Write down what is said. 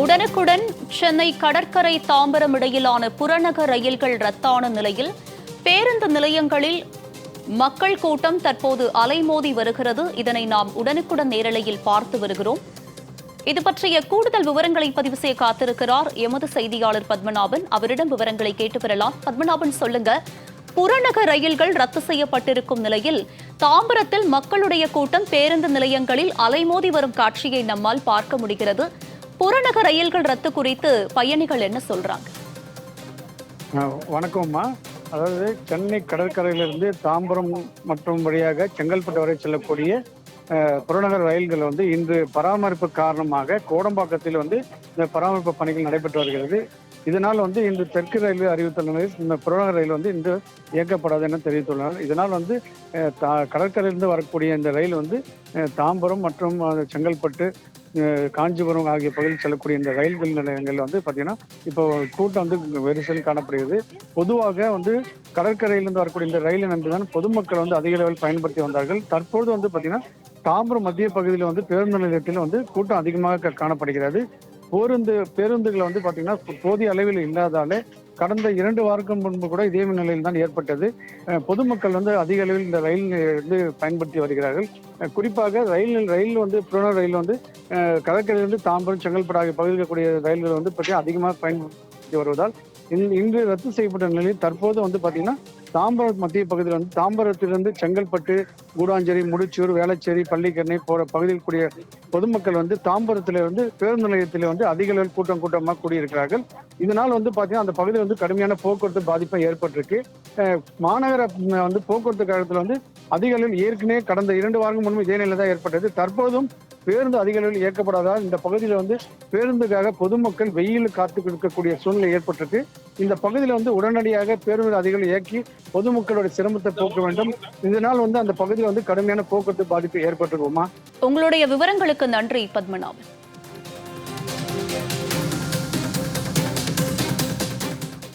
உடனுக்குடன் சென்னை கடற்கரை தாம்பரம் இடையிலான புறநகர் ரயில்கள் ரத்தான நிலையில் பேருந்து நிலையங்களில் மக்கள் கூட்டம் தற்போது அலைமோதி வருகிறது. இதனை நாம் உடனுக்குடன் நேரலையில் பார்த்து வருகிறோம். இது பற்றிய கூடுதல் விவரங்களை பதிவு செய்ய காத்திருக்கிறார் எமது செய்தியாளர் பத்மநாபன். அவரிடம் விவரங்களை கேட்டு பெறலாம். பத்மநாபன் சொல்லுங்க. புறநகர் ரயில்கள் ரத்து செய்யப்பட்டிருக்கும் நிலையில் தாம்பரத்தில் மக்களுடைய கூட்டம் பேருந்து நிலையங்களில் அலைமோதி வரும் காட்சியை நம்மால் பார்க்க முடிகிறது. புறநகர் ரயில்கள் ரத்து குறித்து பயணிகள் என்ன சொல்றாங்க? வணக்கம்மா. அதாவது சென்னை கடற்கரையிலிருந்து தாம்பரம் மற்றும் வழியாக செங்கல்பட்டு வரை செல்லக்கூடிய புறநகர் ரயில்கள் வந்து இன்று பராமரிப்பு காரணமாக கோடம்பாக்கத்தில் வந்து இந்த பராமரிப்பு பணிகள் நடைபெற்று வருகிறது. இதனால் வந்து இன்று தெற்கு ரயில்வே அறிவித்துள்ள இந்த புறநகர் ரயில் வந்து இன்று இயக்கப்படாது என தெரிவித்துள்ளனர் இதனால் வந்து தா- கடற்கரையிலிருந்து வரக்கூடிய இந்த ரயில் வந்து தாம்பரம் மற்றும் செங்கல்பட்டு காஞ்சிபுரம் ஆகிய பகுதியில் செல்லக்கூடிய இந்த ரயில்கள் நிலையங்கள் வந்து பார்த்தீங்கன்னா இப்போ கூட்டம் வந்து வெரிசல் காணப்படுகிறது. பொதுவாக வந்து கடற்கரையிலிருந்து வரக்கூடிய இந்த ரயிலை நம்பிதான் பொதுமக்கள் வந்து அதிக அளவில் பயன்படுத்தி வந்தார்கள். தற்போது வந்து பார்த்தீங்கன்னா தாம்பரம் மத்திய பகுதியில் வந்து பேருந்து நிலையத்தில் வந்து கூட்டம் அதிகமாக காணப்படுகிறது. பேருந்து பேருந்துகள் வந்து பார்த்தீங்கன்னா போதிய அளவில் இல்லாதாலே கடந்த இரண்டு வாரத்துக்கு முன்பு கூட இதே நிலையில் தான் ஏற்பட்டது. பொதுமக்கள் வந்து அதிக அளவில் இந்த ரயில் வந்து பயன்படுத்தி வருகிறார்கள். குறிப்பாக ரயில் ரயில் வந்து புறநகர் ரயில் வந்து கடற்கரையிலிருந்து தாம்பரம் செங்கல்பட்டு ஆகிய பகுதியில் கூடிய ரயில்கள் வந்து பார்த்தீங்கன்னா அதிகமாக பயன்படுத்தி வருவதால் இன்று ரத்து செய்யப்பட்ட நிலையில் தற்போது வந்து பார்த்தீங்கன்னா தாம்பரம் மத்திய பகுதியில் வந்து தாம்பரத்திலிருந்து செங்கல்பட்டு கூடாஞ்சேரி முடிச்சூர் வேளச்சேரி பள்ளிக்கரணை போகிற பகுதியில் கூடிய பொதுமக்கள் வந்து தாம்பரத்தில் வந்து பேருந்து நிலையத்தில் வந்து அதிக அளவில் கூட்டம் கூட்டமாக கூடியிருக்கிறார்கள். இதனால் வந்து பார்த்தீங்கன்னா அந்த பகுதியில் வந்து கடுமையான போக்குவரத்து பாதிப்பை ஏற்பட்டிருக்கு. மாநகர வந்து போக்குவரத்து கழகத்தில் வந்து அதிக அளவில் ஏற்கனவே கடந்த இரண்டு வாரங்கள் முன்பு இதே நிலை தான் ஏற்பட்டது. தற்போதும் பேருந்து அதிக அளவில் இயக்கப்படாததால் இந்த பகுதியில் வந்து பேருந்துக்காக பொதுமக்கள் வெயில் காத்து இருக்கக்கூடிய சூழ்நிலை ஏற்பட்டிருக்கு. இந்த பகுதியில் வந்து உடனடியாக பேருந்து அதிக இயக்கி பொதுமக்களுடைய சிரமத்தை போக்க வேண்டும். இதனால் வந்து அந்த பகுதியில் வந்து கடுமையான போக்குவரத்து பாதிப்பு ஏற்பட்டிருக்குமா உங்களுடைய விவரங்களுக்கு நன்றி பத்மநாபன்.